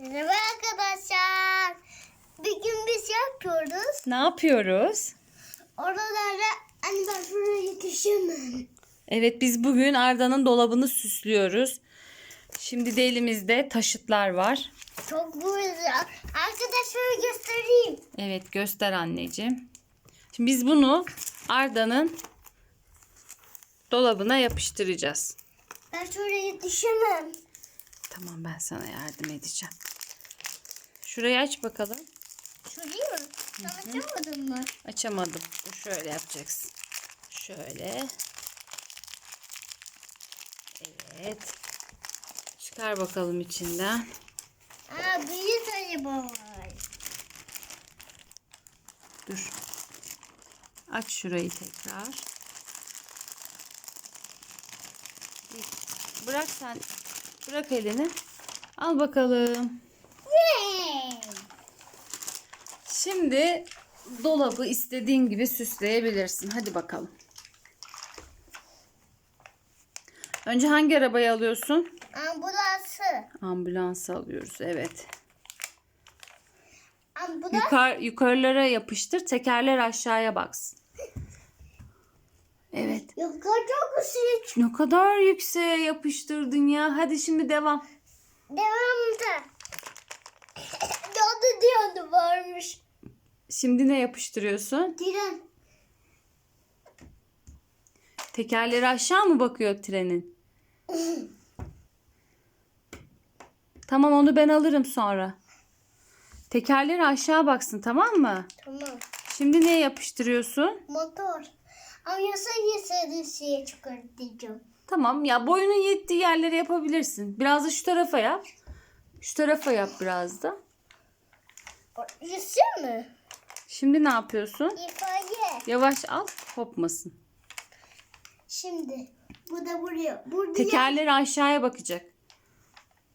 Merhaba arkadaşlar. Bir gün biz yapıyoruz. Ne yapıyoruz? Oralarda hani ben şuraya yetişemem. Evet biz bugün Arda'nın dolabını süslüyoruz. Şimdi de elimizde taşıtlar var. Çok güzel. Arkadaşlara göstereyim. Evet göster anneciğim. Şimdi biz bunu Arda'nın dolabına yapıştıracağız. Ben şuraya yetişemem. Tamam ben sana yardım edeceğim. Şurayı aç bakalım. Şurayı mı? Sen açamadın mı? Açamadım. Dur şöyle yapacaksın. Şöyle. Evet. Çıkar bakalım içinden. Aa bir tane var. Dur. Aç şurayı tekrar. Bırak sen. Bırak elini. Al bakalım. Şimdi dolabı istediğin gibi süsleyebilirsin. Hadi bakalım. Önce hangi arabayı alıyorsun? Ambulansı. Ambulansı alıyoruz. Evet. Ambulans. Yukar, yukarılara yapıştır. Tekerler aşağıya baksın. Evet. Yok çok ısıt. Ne kadar yükseğe yapıştırdın ya. Hadi şimdi devam. Devamında. Cadı diyordu varmış. Şimdi ne yapıştırıyorsun? Tren. Tekerleri aşağı mı bakıyor trenin? Tamam onu ben alırım sonra. Tekerleri aşağı baksın tamam mı? Tamam. Şimdi neye yapıştırıyorsun? Motor. Ama yasa yasa şeye çıkartacağım. Tamam ya boyunun yettiği yerlere yapabilirsin. Biraz da şu tarafa yap. Şu tarafa yap biraz da. Yasa mı? Şimdi ne yapıyorsun? İfade. Yavaş al kopmasın. Şimdi. Bu da buraya. Burada Tekerleri aşağıya bakacak.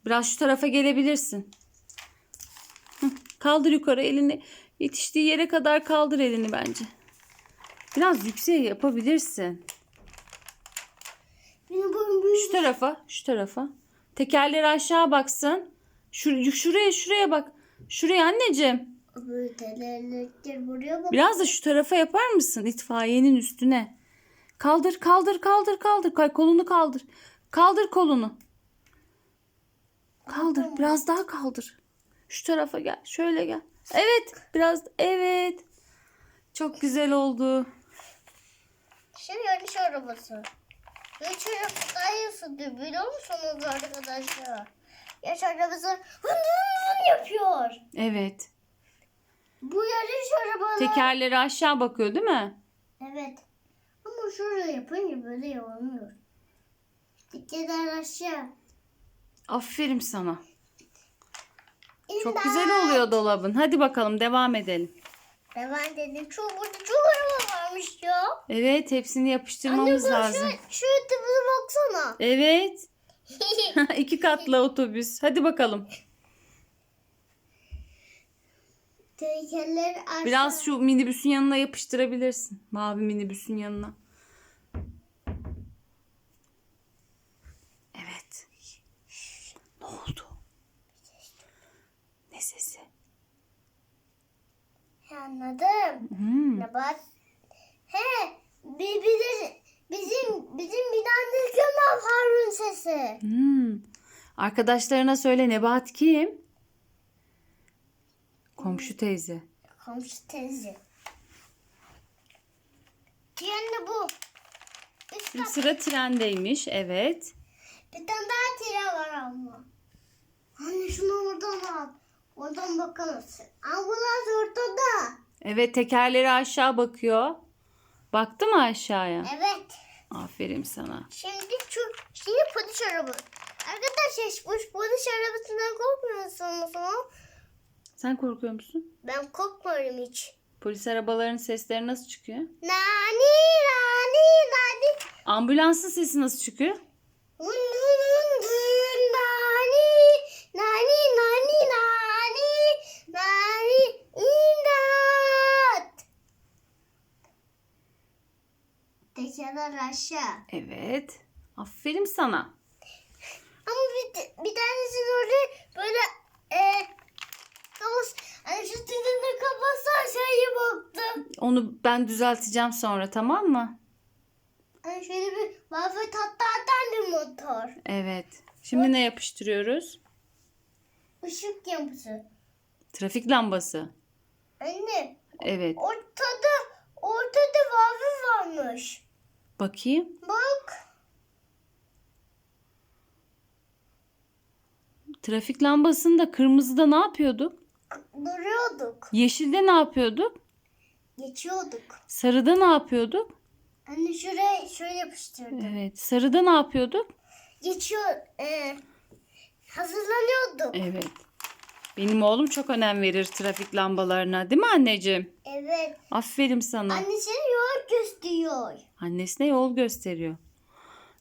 Biraz şu tarafa gelebilirsin. Hı, Kaldır yukarı elini. Yetiştiği yere kadar kaldır elini bence. Biraz yükseğe yapabilirsin. Benim boyum büyük. Şu tarafa, şu tarafa. Tekerleri aşağı baksın. Şur şuraya, şuraya bak. Şuraya anneciğim. Buraya bak. Biraz da şu tarafa yapar mısın? İtfaiyenin üstüne. Kaldır, kaldır, kaldır, kaldır. Kay kolunu kaldır. Kaldır kolunu. Kaldır. Biraz daha kaldır. Şu tarafa gel. Şöyle gel. Evet. Biraz. Evet. Çok güzel oldu. Şimdi yarış arabası. Yarış arabası biliyor musunuz arkadaşlar? Yarış arabası hın hın hın yapıyor. Evet. Bu yarış arabaları. Tekerleri aşağı bakıyor değil mi? Evet. Ama şurada yapınca böyle olmuyor. Dikkatle aşağı. Aferin sana. Çok İmdat. güzel oluyor dolabın. Hadi bakalım devam edelim. Ben dedim çok burada çok araba varmış ya. Evet hepsini Anne yapıştırmamız bak lazım. şu, şu ötebüze baksana. Evet. İki katlı otobüs. Hadi bakalım. Tekerler aşağı. Biraz şu minibüsün yanına yapıştırabilirsin. Mavi minibüsün yanına. Evet. Ne oldu? Ne sesi? Anladım. Hmm. Ne bak? Bizim bizim bizim binadaki Kemal Harun sesi. Hmm. Arkadaşlarına söyle Nebat kim? Komşu teyze. Komşu teyze. Diğer de bu. Üst Şimdi sıra trendeymiş. Evet. Bir tane daha tire var ama. Anne şunu oradan al. Oradan bakalım. Ambulans ortada. Evet tekerleri aşağı bakıyor. Baktı mı aşağıya? Evet. Aferin sana. Şimdi şu şimdi polis arabası. Arkadaşlar bu polis arabasından korkmuyor musunuz? mu? Sen korkuyor musun? Ben korkmuyorum hiç. Polis arabalarının sesleri nasıl çıkıyor? Nani nani nani. Ambulansın sesi nasıl çıkıyor? Vın aşağıdan aşağı. Evet. Aferin sana. Ama bir, bir tanesini orada böyle e, kafası, hani şu tüdünün kafası aşağıya baktı. Onu ben düzelteceğim sonra tamam mı? Yani şöyle bir mavi tatlardan bir motor. Evet. Şimdi ne yapıştırıyoruz? Işık yapısı. Trafik lambası. Anne. Evet. Ortada ortada mavi varmış. Bakayım. Bak. Trafik lambasında kırmızıda ne yapıyorduk? Duruyorduk. Yeşilde ne yapıyorduk? Geçiyorduk. Sarıda ne yapıyorduk? Anne şuraya şöyle yapıştırdım. Evet. Sarıda ne yapıyorduk? Geçiyor. E, hazırlanıyorduk. Evet. Benim oğlum çok önem verir trafik lambalarına. Değil mi anneciğim? Evet. Aferin sana. Yol gösteriyor. Annesine yol gösteriyor.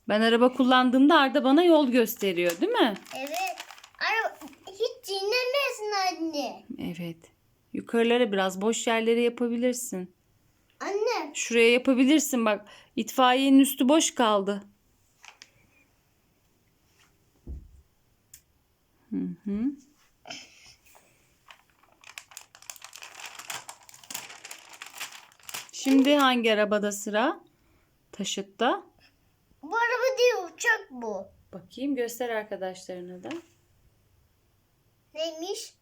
Ben araba kullandığımda Arda bana yol gösteriyor değil mi? Evet. Ara, hiç dinlemesin anne. Evet. Yukarılara biraz boş yerlere yapabilirsin. Anne. Şuraya yapabilirsin bak. İtfaiyenin üstü boş kaldı. Hı hı. Şimdi hangi arabada sıra? Taşıtta. Bu araba değil uçak bu. Bakayım göster arkadaşlarına da. Neymiş?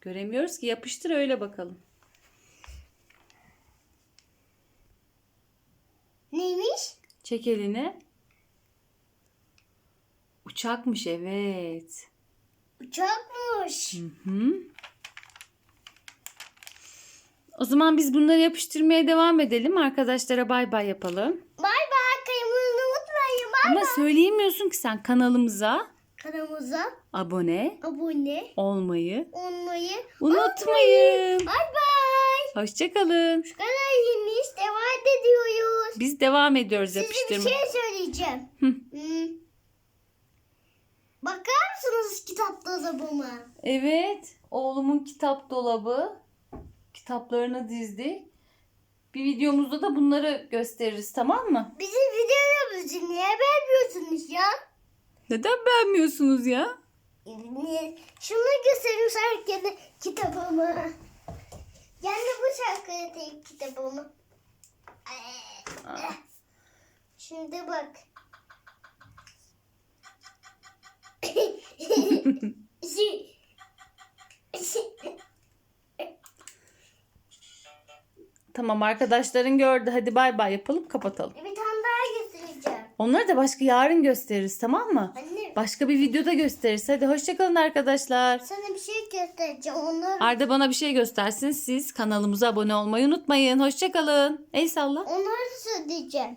Göremiyoruz ki yapıştır öyle bakalım. Neymiş? Çek elini. Uçakmış evet. Uçakmış. Hı hı. O zaman biz bunları yapıştırmaya devam edelim. Arkadaşlara bay bay yapalım. Bay bay. Kayımızı unutmayın. Bay Ama söyleyemiyorsun ki sen kanalımıza Kanalımıza abone abone olmayı olmayı unutmayın. Bay bay. Hoşçakalın. Şu kadar yemiş. Devam ediyoruz. Biz devam ediyoruz Size bir yapıştırma. şey söyleyeceğim. Hı. Hmm. Bakar mısınız kitap dolabıma? Evet, oğlumun kitap dolabı. Kitaplarını dizdik. Bir videomuzda da bunları gösteririz tamam mı? Bizim videolarımızı niye beğenmiyorsunuz ya? Neden beğenmiyorsunuz ya? Niye? Şunu göstereyim herkese kitabımı. Yani bu şarkıyı kitabımı. Aa. Şimdi bak. Tamam arkadaşların gördü. Hadi bay bay yapalım kapatalım. bir tane daha göstereceğim. Onları da başka yarın gösteririz tamam mı? Anne Başka bir videoda gösteririz. Hadi hoşçakalın arkadaşlar. sana bir şey göstereceğim. Onları, Arda bana bir şey göstersin. Siz kanalımıza abone olmayı unutmayın. Hoşçakalın. El salla. onları söyleyeceğim.